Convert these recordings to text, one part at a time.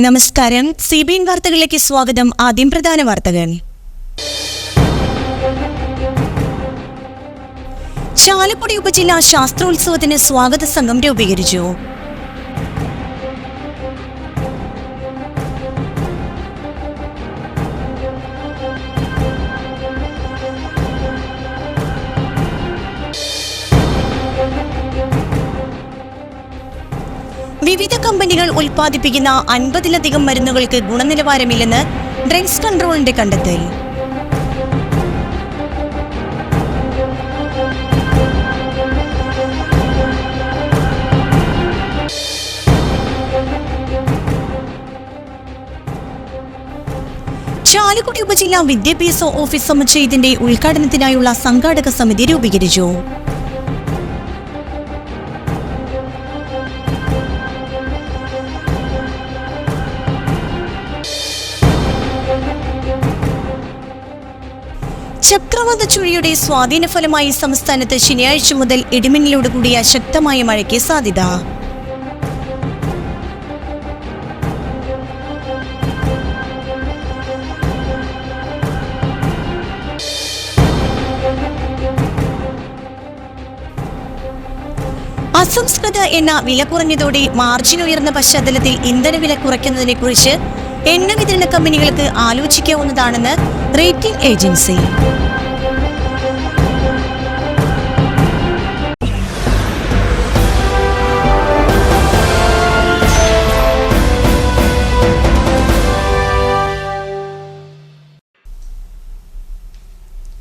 നമസ്കാരം. C B N വാർത്തകളിലേക്ക് സ്വാഗതം. ആദ്യം പ്രധാന വാർത്തകൾ. ചാലക്കുടി ഉപജില്ലാ ശാസ്ത്രോത്സവത്തിന് സ്വാഗത സംഘം രൂപീകരിച്ചു. വിവിധ കമ്പനികൾ ഉൽപ്പാദിപ്പിക്കുന്ന അൻപതിലധികം മരുന്നുകൾക്ക് ഗുണനിലവാരമില്ലെന്ന് ഡ്രഗ്സ് കൺട്രോളിന്റെ കണ്ടെത്തൽ. ചാലക്കുടി ഉപജില്ലാ വിദ്യാഭ്യാസ ഓഫീസ് സമുച്ചയത്തിന്റെ ഉദ്ഘാടനത്തിനായുള്ള സംഘാടക സമിതി രൂപീകരിച്ചു. ചക്രവാത ചുഴിയുടെ സ്വാധീന ഫലമായി സംസ്ഥാനത്ത് ശനിയാഴ്ച മുതൽ ഇടിമിന്നലോട് കൂടിയ ശക്തമായ മഴയ്ക്ക് സാധ്യത. അസംസ്കൃത എണ്ണ വില കുറഞ്ഞതോടെ മാർജിൻ ഉയർന്ന പശ്ചാത്തലത്തിൽ ഇന്ധനവില കുറയ്ക്കുന്നതിനെ കുറിച്ച് എണ്ണ വിതരണ കമ്പനികൾക്ക് ആലോചിക്കാവുന്നതാണെന്ന് റേറ്റിംഗ് ഏജൻസി.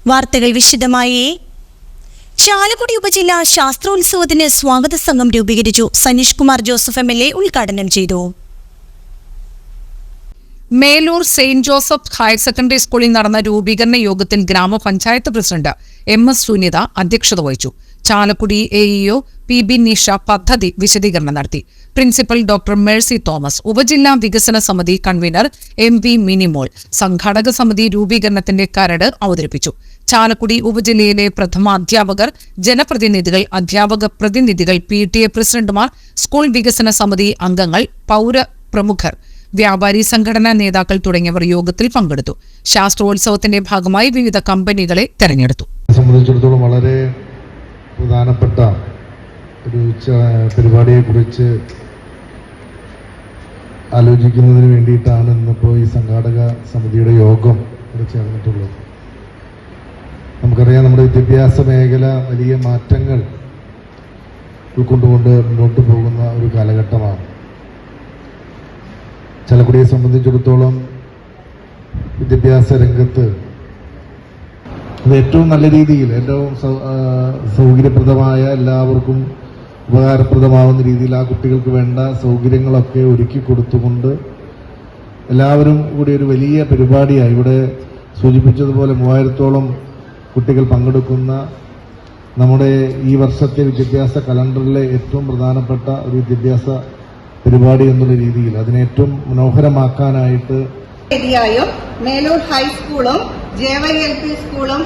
വാർത്തകൾ വിശദമായി. ചാലക്കുടി ഉപജില്ലാ ശാസ്ത്രോത്സവത്തിന് സ്വാഗത സംഘം രൂപീകരിച്ചു. Saneesh Kumar Joseph M L A ഉദ്ഘാടനം ചെയ്തു. Meloor saint Joseph higher secondary സ്കൂളിൽ നടന്ന രൂപീകരണ യോഗത്തിൽ ഗ്രാമപഞ്ചായത്ത് പ്രസിഡന്റ് എം എസ് സുനിത അധ്യക്ഷത വഹിച്ചു. Chalakudy A EO P B Nisha പദ്ധതി വിശദീകരണം നടത്തി. പ്രിൻസിപ്പൽ ഡോക്ടർ മേഴ്സി തോമസ് ഉപജില്ലാ വികസന സമിതി കൺവീനർ എം വി മിനിമോൾ സംഘാടക സമിതി രൂപീകരണത്തിന്റെ കരട് അവതരിപ്പിച്ചു. ചാലക്കുടി ഉപജില്ലയിലെ പ്രഥമ അധ്യാപകർ ജനപ്രതിനിധികൾ അധ്യാപക പ്രതിനിധികൾ പി ടി എ പ്രസിഡന്റുമാർ സ്കൂൾ വികസന സമിതി അംഗങ്ങൾ പൗര പ്രമുഖർ വ്യാപാരി സംഘടനാ നേതാക്കൾ തുടങ്ങിയവർ യോഗത്തിൽ പങ്കെടുത്തു. ശാസ്ത്രോത്സവത്തിന്റെ ഭാഗമായി വിവിധ കമ്പനികളെ തെരഞ്ഞെടുത്തു. സംബന്ധിച്ചിടത്തോളം വളരെ പ്രധാനപ്പെട്ട ഒരു പരിപാടിയെ കുറിച്ച് ആലോചിക്കുന്നതിന് വേണ്ടിയിട്ടാണ് ഇന്നിപ്പോൾ ഈ സംഘാടക സമിതിയുടെ യോഗം ഇവിടെ ചേർന്നിട്ടുള്ളത്. നമുക്കറിയാം നമ്മുടെ വിദ്യാഭ്യാസ മേഖല വലിയ മാറ്റങ്ങൾ ഉൾക്കൊണ്ടുകൊണ്ട് മുന്നോട്ട് പോകുന്ന ഒരു കാലഘട്ടമാണ്. ചലക്കുടിയെ സംബന്ധിച്ചിടത്തോളം വിദ്യാഭ്യാസ രംഗത്ത് അത് ഏറ്റവും നല്ല രീതിയിൽ ഏറ്റവും സൗകര്യപ്രദമായ എല്ലാവർക്കും ഉപകാരപ്രദമാവുന്ന രീതിയിൽ ആ കുട്ടികൾക്ക് വേണ്ട സൗകര്യങ്ങളൊക്കെ ഒരുക്കി കൊടുത്തുകൊണ്ട് എല്ലാവരും കൂടി ഒരു വലിയ പരിപാടിയായി. ഇവിടെ സൂചിപ്പിച്ചതുപോലെ മൂവായിരത്തോളം കുട്ടികൾ പങ്കെടുക്കുന്ന നമ്മുടെ ഈ വർഷത്തെ വിദ്യാഭ്യാസ കലണ്ടറിലെ ഏറ്റവും പ്രധാനപ്പെട്ട ഒരു വിദ്യാഭ്യാസ പരിപാടി എന്നുള്ള രീതിയിൽ അതിനേറ്റവും മനോഹരമാക്കാനായിട്ട് വേദിയായും മേലൂർ ഹൈസ്കൂളും ജെ വൈ എൽ പി സ്കൂളും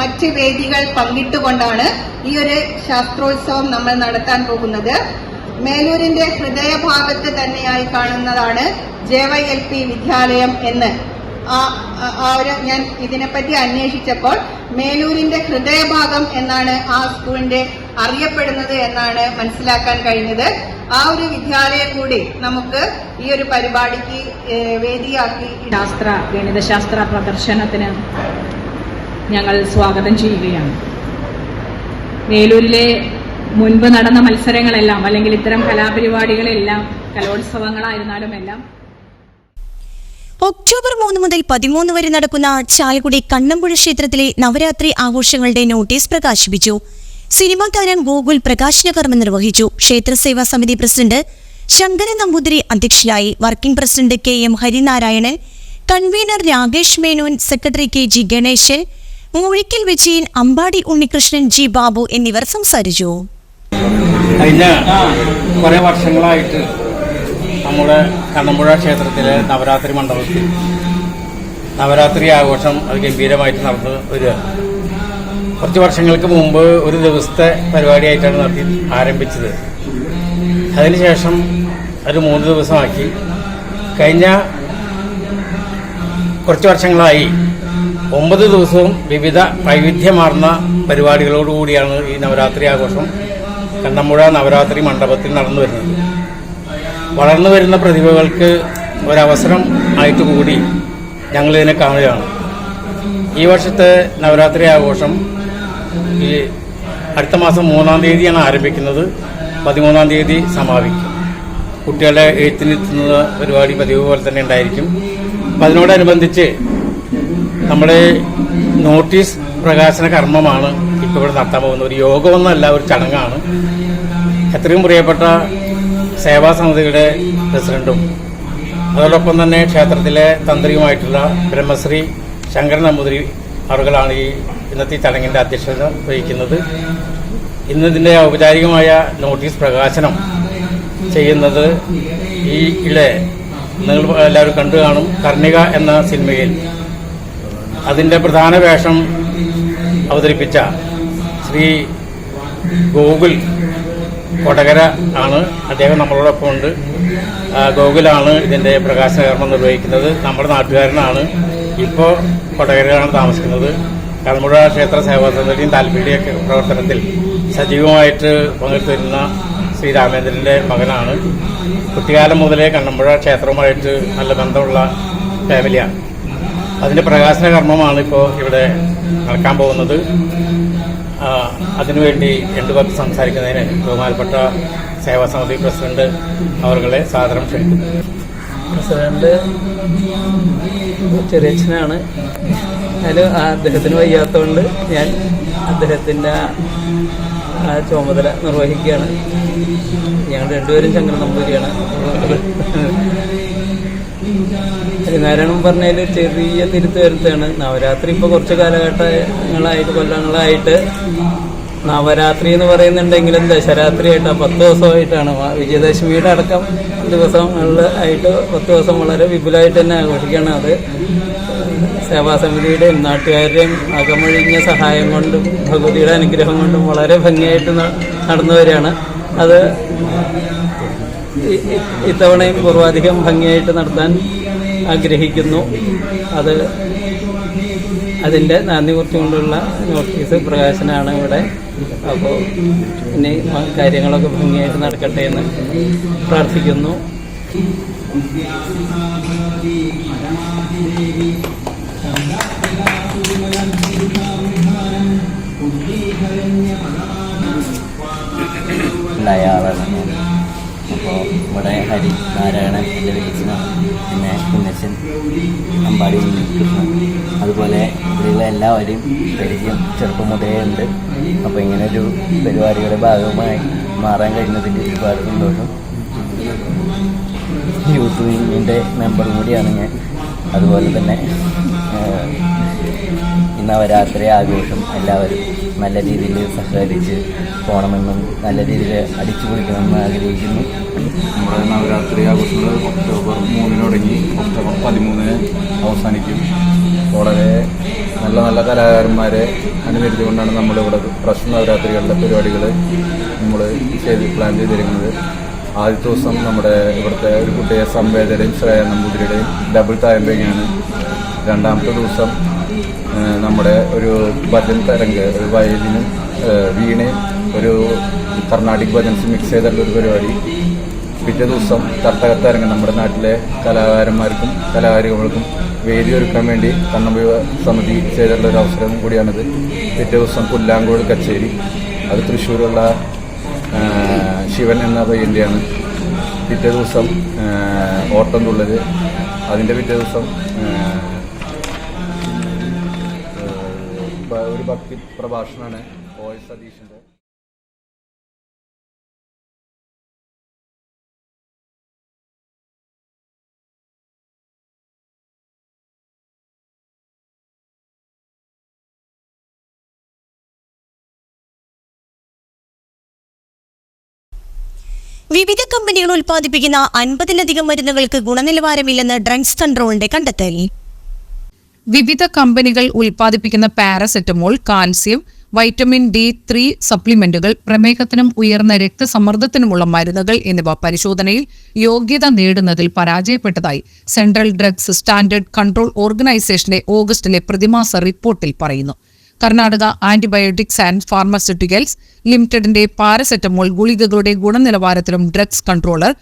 മറ്റ് വേദികൾ പങ്കിട്ടുകൊണ്ടാണ് ഈ ഒരു ശാസ്ത്രോത്സവം നമ്മൾ നടത്താൻ പോകുന്നത്. മേലൂരിന്റെ ഹൃദയഭാഗത്ത് തന്നെയായി കാണുന്നതാണ് ജെ വൈ എൽ പി വിദ്യാലയം എന്ന്. ഞാൻ ഇതിനെപ്പറ്റി അന്വേഷിച്ചപ്പോൾ മേലൂരിന്റെ ഹൃദയഭാഗം എന്നാണ് ആ സ്കൂളിന്റെ അറിയപ്പെടുന്നത് എന്നാണ് മനസ്സിലാക്കാൻ കഴിഞ്ഞത്. ആ ഒരു വിദ്യാലയം കൂടി നമുക്ക് ഈ ഒരു പരിപാടിക്ക് വേദിയാക്കി ശാസ്ത്ര ഗണിതശാസ്ത്ര പ്രദർശനത്തിന് ഞങ്ങൾ സ്വാഗതം ചെയ്യുകയാണ്. മേലൂരിലെ മുൻപ് നടന്ന മത്സരങ്ങളെല്ലാം അല്ലെങ്കിൽ ഇത്തരം കലാപരിപാടികളെല്ലാം കലോത്സവങ്ങളായിരുന്നാലും എല്ലാം ഒക്ടോബർ മൂന്ന് മുതൽ പതിമൂന്ന് വരെ നടക്കുന്ന ചാലക്കുടി കണ്ണമ്പുഴ ക്ഷേത്രത്തിലെ നവരാത്രി ആഘോഷങ്ങളുടെ നോട്ടീസ് പ്രകാശിപ്പിച്ചു. സിനിമാ താരം ഗോകുൽ പ്രകാശന കർമ്മം നിർവഹിച്ചു. ക്ഷേത്ര സേവാ സമിതി പ്രസിഡന്റ് ശങ്കരൻ നമ്പൂതിരി അധ്യക്ഷനായി working president K M Harinarayanan convener Rakesh Menon secretary K G Ganesan Moozhikkal Vijayan Ambadi Unnikrishnan G Babu എന്നിവർ സംസാരിച്ചു. കഴിഞ്ഞ കുറേ വർഷങ്ങളായിട്ട് നമ്മുടെ കണ്ണമ്പുഴ ക്ഷേത്രത്തിലെ നവരാത്രി മണ്ഡപത്തിൽ നവരാത്രി ആഘോഷം അത് ഗംഭീരമായിട്ട് നടന്നു വരികയാണ് കുറച്ച് വർഷങ്ങൾക്ക് മുമ്പ് ഒരു ദിവസത്തെ പരിപാടിയായിട്ടാണ് നടത്തി ആരംഭിച്ചത്. അതിനുശേഷം അത് മൂന്ന് ദിവസമാക്കി. കഴിഞ്ഞ കുറച്ച് വർഷങ്ങളായി ഒമ്പത് ദിവസവും വിവിധ വൈവിധ്യമാർന്ന പരിപാടികളോടുകൂടിയാണ് ഈ നവരാത്രി ആഘോഷം കണ്ണമ്പുഴ നവരാത്രി മണ്ഡപത്തിൽ നടന്നു വരുന്നത്. വളർന്നു വരുന്ന പ്രതിഭകൾക്ക് ഒരവസരം ആയിട്ട് കൂടി ഞങ്ങളിതിനെ കാണുകയാണ്. ഈ വർഷത്തെ നവരാത്രി ആഘോഷം ഈ അടുത്ത മാസം മൂന്നാം തീയതിയാണ് ആരംഭിക്കുന്നത്. പതിമൂന്നാം തീയതി സമാപിക്കും. കുട്ടികളെ എഴുത്തിനെത്തുന്ന പരിപാടി പതിവ് പോലെ തന്നെ ഉണ്ടായിരിക്കും. അപ്പം അതിനോടനുബന്ധിച്ച് നമ്മുടെ നോട്ടീസ് പ്രകാശന കർമ്മമാണ് ഇപ്പോൾ ഇവിടെ നടത്താൻ പോകുന്നത്. ഒരു യോഗമൊന്നല്ല ഒരു ചടങ്ങാണ്. എത്രയും പ്രിയപ്പെട്ട സേവാ സമിതിയുടെ പ്രസിഡന്റും അതോടൊപ്പം തന്നെ ക്ഷേത്രത്തിലെ തന്ത്രിയുമായിട്ടുള്ള ബ്രഹ്മശ്രീ ശങ്കരൻ നമ്പൂതിരി അവറുകളാണ് ഈ ഇന്നത്തെ ചടങ്ങിന്റെ അധ്യക്ഷത വഹിക്കുന്നത്. ഇന്നതിന്റെ ഔപചാരികമായ നോട്ടീസ് പ്രകാശനം ചെയ്യുന്നത് ഈ ഇടെ നിങ്ങൾ എല്ലാവരും കണ്ടു കാണും കർണിക എന്ന സിനിമയിൽ അതിന്റെ പ്രധാന വേഷം അവതരിപ്പിച്ച ശ്രീ ഗോകുൽ കൊടകര ആണ്. അദ്ദേഹം നമ്മളോടൊപ്പം ഉണ്ട് ഗോകുലാണ് ഇതിന്റെ പ്രകാശനകർമ്മം നിർവഹിക്കുന്നത്. നമ്മുടെ നാട്ടുകാരനാണ് ഇപ്പോൾ കൊടകരയിലാണ് താമസിക്കുന്നത്. കടമ്പുഴ ക്ഷേത്ര സേവാ താൽപര്യ പ്രവർത്തനത്തിൽ സജീവമായിട്ട് പങ്കെടുത്തിരുന്ന ശ്രീ രാമേന്ദ്രന്റെ മകനാണ്. കുട്ടിക്കാലം മുതലേ കണ്ണമ്പുഴ ക്ഷേത്രവുമായിട്ട് നല്ല ബന്ധമുള്ള ഫാമിലിയാണ് അതിന്റെ പ്രകാശന കർമ്മമാണ് ഇപ്പോൾ ഇവിടെ നടക്കാൻ പോകുന്നത്. അതിനുവേണ്ടി രണ്ടു പേർക്ക് സംസാരിക്കുന്നതിന് ബഹുമാനപ്പെട്ട സേവാ സമിതി പ്രസിഡന്റ് അവരുടെ സാദരം ക്ഷണിക്കുന്നു. പ്രസിഡന്റ് ചെറിയച്ഛനാണ്. അതിൽ അദ്ദേഹത്തിന് വയ്യാത്തതുകൊണ്ട് ഞാൻ അദ്ദേഹത്തിന്റെ ആ ചുമതല നിർവഹിക്കുകയാണ്. ഞങ്ങൾ രണ്ടുപേരും ശങ്കര നമ്പൂരിയാണ് ഹരിനാരായണൻ പറഞ്ഞതിൽ ചെറിയ തിരുത്ത് വരുത്താണ് നവരാത്രി ഇപ്പോൾ കുറച്ച് കാലഘട്ടങ്ങളായിട്ട് കൊല്ലങ്ങളായിട്ട് നവരാത്രി എന്ന് പറയുന്നുണ്ടെങ്കിലും ദശരാത്രിയായിട്ട് പത്ത് ദിവസമായിട്ടാണ്. വിജയദശമിയുടെ അടക്കം ദിവസങ്ങളിൽ ആയിട്ട് പത്ത് ദിവസം വളരെ വിപുലമായിട്ട് തന്നെ ആഘോഷിക്കുകയാണ് അത്. സേവാസമിതിയുടെയും നാട്ടുകാരുടെയും അകമൊഴിഞ്ഞ സഹായം കൊണ്ടും ഭഗവതിയുടെ അനുഗ്രഹം കൊണ്ടും വളരെ ഭംഗിയായിട്ട് നടന്നു വരികയാണ്. അത് ഇത്തവണയും പൂർവാധികം ഭംഗിയായിട്ട് നടത്താൻ ആഗ്രഹിക്കുന്നു. അത് അതിന്റെ നന്ദി കുറിച്ചുകൊണ്ടുള്ള നോട്ടീസ് പ്രകാശനമാണ് ഇവിടെ. അപ്പോൾ ഇനി കാര്യങ്ങളൊക്കെ ഭംഗിയായിട്ട് നടക്കട്ടെ എന്ന് പ്രാർത്ഥിക്കുന്നു. ഉണ്ടായ ഇവിടെ ഹരി നാരായണൻ എന്റെ വിളിച്ചനാണ് പിന്നെ കുന്നച്ചൻ അമ്പാടി കൃഷ്ണൻ അതുപോലെ ഇവിടെയുള്ള എല്ലാവരെയും പരിചയം ചെറുപ്പം മുതലേ ഉണ്ട്. അപ്പോൾ ഇങ്ങനെ ഒരു പരിപാടിയുടെ ഭാഗമായി മാറാൻ കഴിഞ്ഞതിൽ ഒരുപാട് സന്തോഷം. യൂത്ത് വിങ്ങിന്റെ മെമ്പറും കൂടിയാണ് ഞാൻ. അതുപോലെ തന്നെ നവരാത്രി ആഘോഷം എല്ലാവരും നല്ല രീതിയിൽ സഹകരിച്ച് പോകണമെന്നും നല്ല രീതിയിൽ അടിച്ചു പൊളിക്കണമെന്ന് ആഗ്രഹിക്കുന്നു. നമ്മുടെ നവരാത്രി ആഘോഷങ്ങൾ ഒക്ടോബർ മൂന്നിന് തുടങ്ങി. ഒക്ടോബർ പതിമൂന്നിന് അവസാനിക്കും. വളരെ നല്ല നല്ല കലാകാരന്മാരെ അനുകരിച്ചുകൊണ്ടാണ് നമ്മളിവിടെ പ്രശ്ന നവരാത്രികളിലെ പരിപാടികൾ നമ്മൾ ചെയ്ത് പ്ലാൻ ചെയ്തിരിക്കുന്നത്. ആദ്യത്തെ ദിവസം നമ്മുടെ ഇവിടുത്തെ ഒരു കുട്ടിയെ സംവേദനയും ശ്രേയ നമ്പൂതിരിയുടെയും ഡബിൾ താരമ്പേങ്ങയാണ് രണ്ടാമത്തെ ദിവസം നമ്മുടെ ഒരു ഭജൻ തരംഗ് ഒരു വയലിനും വീണയും ഒരു കർണാടിക് ഭജൻസ് മിക്സ് ചെയ്തിട്ടുള്ള ഒരു പരിപാടി. പിറ്റേ ദിവസം തട്ടകത്തരങ്ങ് നമ്മുടെ നാട്ടിലെ കലാകാരന്മാർക്കും കലാകാരികൾക്കും വേദി ഒരുക്കാൻ വേണ്ടി കണ്ണമ്പി സമിതി ചെയ്തിട്ടുള്ള ഒരു അവസരം കൂടിയാണിത്. പിറ്റേ ദിവസം പുല്ലാങ്കോട് കച്ചേരി. അത് തൃശ്ശൂരുള്ള ശിവൻ എന്ന പയ്യന്റെയാണ് പിറ്റേ ദിവസം ഓട്ടം തുള്ളൽ അതിന്റെ പിറ്റേ ദിവസം ഭക്തി പ്രഭാഷണമാണ് ഒ എസ് സതീഷിന്റെ വിവിധ കമ്പനികൾ ഉൽപ്പാദിപ്പിക്കുന്ന അൻപതിലധികം മരുന്നുകൾക്ക് ഗുണനിലവാരമില്ലെന്ന് ഡ്രഗ്സ് കൺട്രോളിന്റെ കണ്ടെത്തൽ. വിവിധ കമ്പനികൾ ഉൽപ്പാദിപ്പിക്കുന്ന paracetamol calcium vitamin D three സപ്ലിമെന്റുകൾ പ്രമേഹത്തിനും ഉയർന്ന രക്തസമ്മർദ്ദത്തിനുമുള്ള മരുന്നുകൾ എന്നിവ പരിശോധനയിൽ യോഗ്യത നേടുന്നതിൽ പരാജയപ്പെട്ടതായി സെൻട്രൽ ഡ്രഗ്സ് സ്റ്റാൻഡേർഡ് കൺട്രോൾ ഓർഗനൈസേഷന്റെ ഓഗസ്റ്റിലെ പ്രതിമാസ റിപ്പോർട്ടിൽ പറയുന്നു. കർണാടക ആന്റിബയോട്ടിക്സ് ആൻഡ് ഫാർമസ്യൂട്ടിക്കൽസ് ലിമിറ്റഡിന്റെ പാരസെറ്റമോൾ ഗുളികകളുടെ ഗുണനിലവാരത്തിലും ഡ്രഗ്സ് കൺട്രോളർ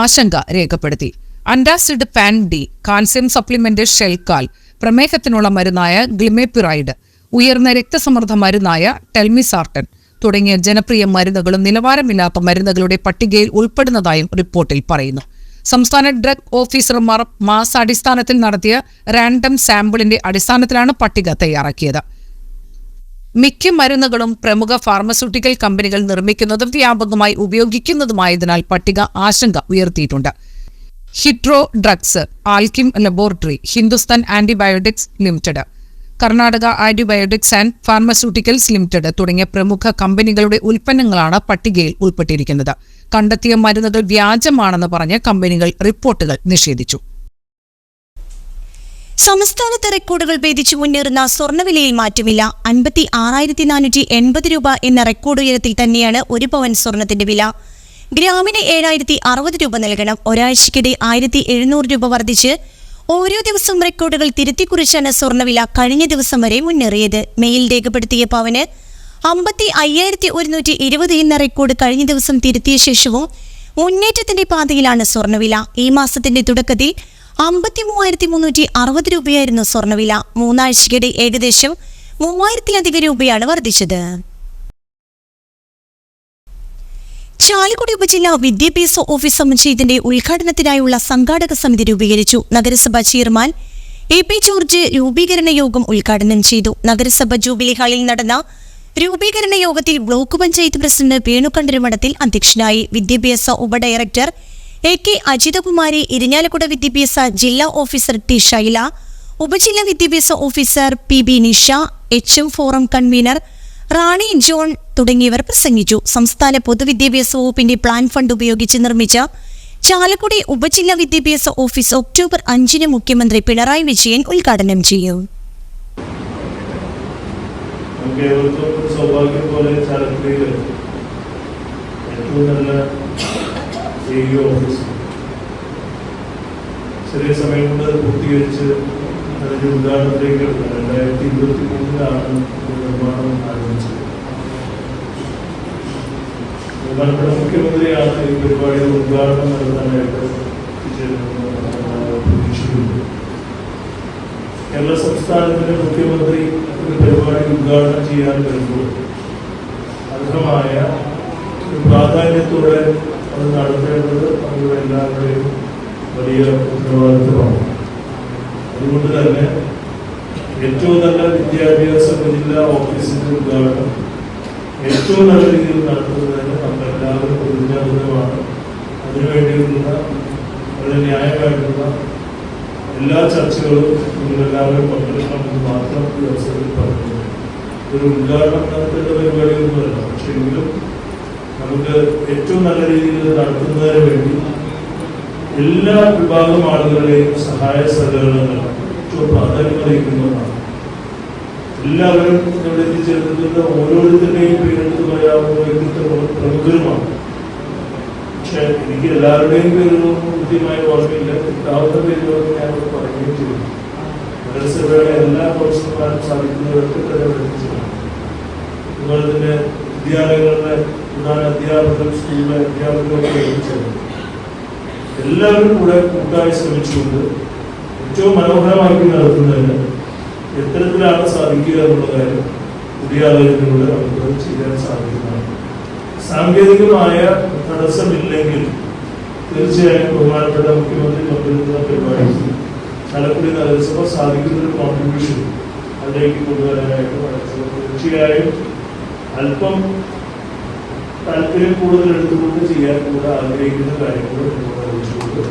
ആശങ്ക രേഖപ്പെടുത്തി. Antacid Pan D calcium supplement Shelcal പ്രമേഹത്തിനുള്ള മരുന്നായ ഗ്ലിമേപ്പിറൈഡ് ഉയർന്ന രക്തസമ്മർദ്ദ മരുന്നായ ടെൽമിസാർട്ടൻ തുടങ്ങിയ ജനപ്രിയ മരുന്നുകളും നിലവാരമില്ലാത്ത മരുന്നുകളുടെ പട്ടികയിൽ ഉൾപ്പെടുന്നതായും റിപ്പോർട്ടിൽ പറയുന്നു. സംസ്ഥാന ഡ്രഗ് ഓഫീസർമാർ മാസാടിസ്ഥാനത്തിൽ നടത്തിയ റാൻഡം സാമ്പിളിന്റെ അടിസ്ഥാനത്തിലാണ് പട്ടിക തയ്യാറാക്കിയത്. മിക്ക മരുന്നുകളും പ്രമുഖ ഫാർമസ്യൂട്ടിക്കൽ കമ്പനികൾ നിർമ്മിക്കുന്നതും വ്യാപകമായി ഉപയോഗിക്കുന്നതുമായതിനാൽ പട്ടിക ആശങ്ക ഉയർത്തിയിട്ടുണ്ട്. Hetero drugs Alkem laboratory Hindustan antibiotics limited Karnataka antibiotics and pharmaceuticals limited തുടങ്ങിയ പ്രമുഖ കമ്പനികളുടെ ഉൽപ്പന്നങ്ങളാണ് പട്ടികയിൽ ഉൾപ്പെട്ടിരിക്കുന്നത്. കണ്ടെത്തിയ മരുന്നുകൾ വ്യാജമാണെന്ന് പറഞ്ഞ് കമ്പനികൾ റിപ്പോർട്ടുകൾ നിഷേധിച്ചു. സംസ്ഥാനത്ത് റെക്കോർഡുകൾ ഭേദിച്ച് മുന്നേറുന്ന സ്വർണവിലയിൽ മാറ്റമില്ല. അൻപത്തി ആറായിരത്തി നാനൂറ്റി എൺപത് രൂപ എന്ന റെക്കോർഡ് ഉയരത്തിൽ തന്നെയാണ് ഒരു പവൻ സ്വർണത്തിന്റെ വില. ഗ്രാമിന് ഏഴായിരത്തി അറുപത് രൂപ നൽകണം. ഒരാഴ്ചക്കിടെ ആയിരത്തി എഴുന്നൂറ് രൂപ വർദ്ധിച്ച് ഓരോ ദിവസവും റെക്കോർഡുകൾ തിരുത്തിക്കുറിച്ചാണ് സ്വർണവില കഴിഞ്ഞ ദിവസം വരെ മുന്നേറിയത്. മെയിൽ രേഖപ്പെടുത്തിയ പവന് അമ്പത്തി അയ്യായിരത്തി ഒരുന്നൂറ്റി ഇരുപത് എന്ന റെക്കോർഡ് കഴിഞ്ഞ ദിവസം തിരുത്തിയ ശേഷവും മുന്നേറ്റത്തിന്റെ പാതയിലാണ് സ്വർണവില ഈ മാസത്തിന്റെ തുടക്കത്തിൽ അമ്പത്തി മൂവായിരത്തി മുന്നൂറ്റി അറുപത് രൂപയായിരുന്നു സ്വർണവില മൂന്നാഴ്ചയ്ക്കിടെ ഏകദേശം മൂവായിരത്തിലധികം രൂപയാണ് വർദ്ധിച്ചത്. ചാലക്കുടി ഉപജില്ലാ വിദ്യാഭ്യാസ ഓഫീസ് സമുച്ചയത്തിന്റെ ഉദ്ഘാടനത്തിനായുള്ള സംഘാടക സമിതി രൂപീകരിച്ചു. നഗരസഭാ ചെയർമാൻ എ പി ജോർജ് രൂപീകരണ യോഗം ഉദ്ഘാടനം ചെയ്തു. നഗരസഭ ജൂബിലി ഹാളിൽ നടന്ന രൂപീകരണ യോഗത്തിൽ ബ്ലോക്ക് പഞ്ചായത്ത് പ്രസിഡന്റ് വേണുകണ്ഠരമഠത്തിൽ അധ്യക്ഷനായി വിദ്യാഭ്യാസ ഉപഡയറക്ടർ എ കെ അജിതകുമാരി ഇരിഞ്ഞാലക്കുട വിദ്യാഭ്യാസ ജില്ലാ ഓഫീസർ ടി ശൈല ഉപജില്ലാ വിദ്യാഭ്യാസ officer P B Nisha H M forum convener Rani John തുടങ്ങിയവർ പ്രസംഗിച്ചു. സംസ്ഥാന പൊതുവിദ്യാഭ്യാസ വകുപ്പിന്റെ പ്ലാൻ ഫണ്ട് ഉപയോഗിച്ച് നിർമ്മിച്ച ചാലക്കുടി ഉപജില്ലാ വിദ്യാഭ്യാസ ഓഫീസ് ഒക്ടോബർ അഞ്ചിന് മുഖ്യമന്ത്രി പിണറായി വിജയൻ ഉദ്ഘാടനം ചെയ്യും. സൗഭാഗ്യം പോലെ ചാലക്കുടിയിൽ സമയം കൊണ്ട് പൂർത്തീകരിച്ച് അതിന്റെ ഉദാഹരണത്തിലേക്ക് രണ്ടായിരത്തി ഇരുപത്തി മൂന്നിലാണ് നിർമ്മാണം ആരംഭിച്ചത്. ബഹുമാനപ്പെട്ട മുഖ്യമന്ത്രിയാണ് ഈ പരിപാടിയുടെ ഉദ്ഘാടനം നടത്താനായിട്ട് എത്തിച്ചേരുന്നത് നമ്മൾ പ്രതീക്ഷിക്കുന്നു കേരള സംസ്ഥാനത്തിന്റെ മുഖ്യമന്ത്രി ഒരു പരിപാടി ഉദ്ഘാടനം ചെയ്യാൻ വരുമ്പോൾ അർഹമായ ഒരു പ്രാധാന്യത്തോടെ അത് നടത്തേണ്ടത് നമ്മുടെ എല്ലാവരുടെയും വലിയ ഉത്തരവാദിത്വമാണ് അതുകൊണ്ട് തന്നെ ഏറ്റവും നല്ല വിദ്യാഭ്യാസ ജില്ലാ ഓഫീസിന്റെ ഉദ്ഘാടനം ഏറ്റവും നല്ല രീതിയിൽ നടത്തുന്നതിന് നമ്മളെല്ലാവരും പ്രതിജ്ഞാബദ്ധമാണ്. അതിനുവേണ്ടിയുള്ള വളരെ ന്യായമായിട്ടുള്ള എല്ലാ ചർച്ചകളും നിങ്ങളെല്ലാവരും പങ്കെടുക്കണമെന്ന് മാത്രം ഈ അവസരത്തിൽ പറഞ്ഞു ഒരു ഉദ്ഘാടനം നടത്തേണ്ട പരിപാടിയൊന്നുമല്ല പക്ഷെ എങ്കിലും നമുക്ക് ഏറ്റവും നല്ല രീതിയിൽ നടത്തുന്നതിന് വേണ്ടി എല്ലാ വിഭാഗം ആളുകളുടെയും സഹായ സഹകരണങ്ങൾ പ്രാധാന്യം എല്ലാവരും ഇവിടെ എത്തിച്ചേർന്നിട്ടുള്ള ഓരോരുത്തരുടെയും പേരെടുത്ത് പറയാവുന്ന വ്യക്തിത്വങ്ങളും പ്രമുഖരുമാണ്. പക്ഷെ എനിക്ക് എല്ലാവരുടെയും പേരുകളൊന്നും കൃത്യമായ ഓർമ്മയില്ല. കിട്ടാവുന്ന പേരുകളൊക്കെ ഇവിടെ പറയുകയും ചെയ്തു. നഗരസഭയുടെ എല്ലാ പ്രൊഫസർമാരും സാധിക്കുന്നവർക്ക് തന്നെ വിളിച്ചിട്ടുണ്ട് അതുപോലെ തന്നെ വിദ്യാലയങ്ങളുടെ പ്രധാന അധ്യാപകർ സ്കൂളിലെ അധ്യാപകരൊക്കെ വിളിച്ചത് എല്ലാവരും കൂടെ കൂട്ടായി ശ്രമിച്ചുകൊണ്ട് ഏറ്റവും മനോഹരമാക്കി നടത്തുന്നതിന് എത്തരത്തിലാണ് സാധിക്കുക എന്നുള്ള കാര്യം പുതിയ ആലോചനയിലൂടെ നമുക്ക് ചെയ്യാൻ സാധിക്കുന്നതാണ്. സാങ്കേതികമായ തടസ്സമില്ലെങ്കിൽ തീർച്ചയായും ബഹുമാനപ്പെട്ട മുഖ്യമന്ത്രി പങ്കെടുക്കുന്ന പരിപാടി ചാലക്കുടി നഗരസഭ സാധിക്കുന്ന ഒരു കോൺട്രിബ്യൂഷൻ അതിലേക്ക് കൊണ്ടുവരാനായിട്ട് തീർച്ചയായും അല്പം താല്പര്യം കൂടുതൽ എടുത്തുകൊണ്ട് ചെയ്യാൻ കൂടെ ആഗ്രഹിക്കുന്ന കാര്യങ്ങൾ അറിയിച്ചുകൊണ്ട്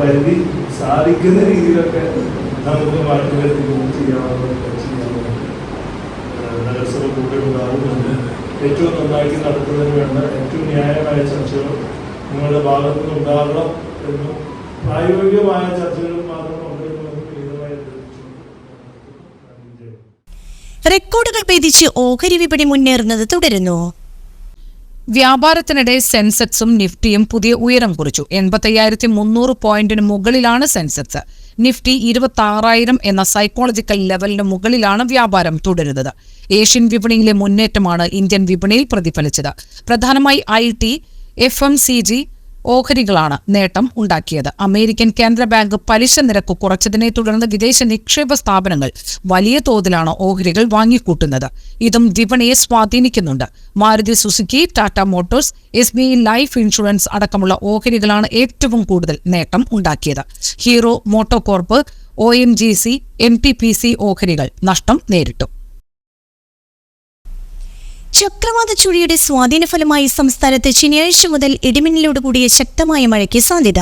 പരിധി സാധിക്കുന്ന രീതിയിലൊക്കെ നമുക്ക് മാറ്റുകൾ ചെയ്യാവുന്നതൊക്കെ ചെയ്യാവുന്നുണ്ട് നഗരസഭ കൂടെ ഏറ്റവും നന്നായി നടത്തുന്നതിന് വേണ്ട ഏറ്റവും ന്യായമായ ചർച്ചകൾ നിങ്ങളുടെ ഭാഗത്തു നിന്ന് ഉണ്ടാകണം എന്നും പ്രായോഗികമായ ചർച്ചകളും മാത്രം റെക്കോർഡുകൾ ഭേദിച്ച് ഓഹരി വിപണി മുന്നേറുന്നത് തുടരുന്നു. വ്യാപാരത്തിനിടെ സെൻസെക്സും നിഫ്റ്റിയും പുതിയ ഉയരം കുറിച്ചു. എൺപത്തയ്യായിരത്തി മുന്നൂറ് പോയിന്റിന് മുകളിലാണ് സെൻസെക്സ്. നിഫ്റ്റി ഇരുപത്തി ആറായിരം എന്ന സൈക്കോളജിക്കൽ ലെവലിന് മുകളിലാണ് വ്യാപാരം തുടരുന്നത്. ഏഷ്യൻ വിപണിയിലെ മുന്നേറ്റമാണ് ഇന്ത്യൻ വിപണിയിൽ പ്രതിഫലിച്ചത്. പ്രധാനമായി I T F M C G ഓഹരികളാണ് നേട്ടം ഉണ്ടാക്കിയത്. അമേരിക്കൻ കേന്ദ്ര ബാങ്ക് പലിശ നിരക്ക് കുറച്ചതിനെ തുടർന്ന് വിദേശ നിക്ഷേപ സ്ഥാപനങ്ങൾ വലിയ തോതിലാണ് ഓഹരികൾ വാങ്ങിക്കൂട്ടുന്നത്. ഇതും വിപണിയെ സ്വാധീനിക്കുന്നുണ്ട്. Maruti Suzuki Tata motors S B life insurance അടക്കമുള്ള ഓഹരികളാണ് ഏറ്റവും കൂടുതൽ നേട്ടം ഉണ്ടാക്കിയത്. Hero MotoCorp O M G C M T P C ഓഹരികൾ നഷ്ടം നേരിട്ടു. ചക്രവാത ചുഴിയുടെ സ്വാധീനഫലമായി സംസ്ഥാനത്ത് ശനിയാഴ്ച മുതൽ ഇടിമിന്നലോട് കൂടിയ ശക്തമായ മഴയ്ക്ക് സാധ്യത.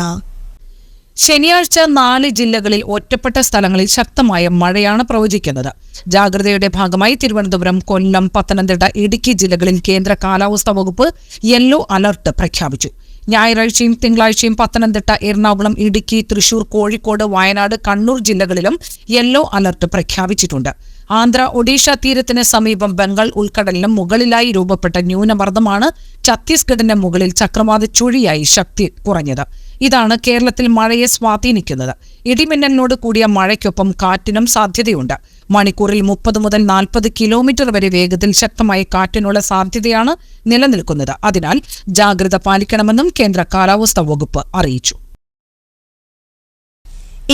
ശനിയാഴ്ച നാല് ജില്ലകളിൽ ഒറ്റപ്പെട്ട സ്ഥലങ്ങളിൽ ശക്തമായ മഴയാണ് പ്രവചിക്കുന്നത്. ജാഗ്രതയുടെ ഭാഗമായി തിരുവനന്തപുരം കൊല്ലം പത്തനംതിട്ട ഇടുക്കി ജില്ലകളിൽ കേന്ദ്ര കാലാവസ്ഥാ വകുപ്പ് യെല്ലോ അലർട്ട് പ്രഖ്യാപിച്ചു. ഞായറാഴ്ചയും തിങ്കളാഴ്ചയും പത്തനംതിട്ട എറണാകുളം ഇടുക്കി തൃശൂർ കോഴിക്കോട് വയനാട് കണ്ണൂർ ജില്ലകളിലും യെല്ലോ അലർട്ട് പ്രഖ്യാപിച്ചിട്ടുണ്ട്. ആന്ധ്ര ഒഡീഷ തീരത്തിന് സമീപം ബംഗാൾ ഉൾക്കടലിനും മുകളിലായി രൂപപ്പെട്ട ന്യൂനമർദ്ദമാണ് ഛത്തീസ്ഗഡിന്റെ മുകളിൽ ചക്രവാത ചുഴിയായി ശക്തി കുറഞ്ഞത്. ഇതാണ് കേരളത്തിൽ മഴയെ സ്വാധീനിക്കുന്നത്. ഇടിമിന്നലിനോട് കൂടിയ മഴയ്ക്കൊപ്പം കാറ്റിനും സാധ്യതയുണ്ട്. മണിക്കൂറിൽ മുപ്പത് മുതൽ നാൽപ്പത് കിലോമീറ്റർ വരെ വേഗത്തിൽ ശക്തമായ കാറ്റിനുള്ള സാധ്യതയാണ് നിലനിൽക്കുന്നത്. അതിനാൽ ജാഗ്രത പാലിക്കണമെന്നും കേന്ദ്ര കാലാവസ്ഥാ വകുപ്പ് അറിയിച്ചു.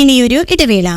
ഇനിയൊരു ഇടവേള.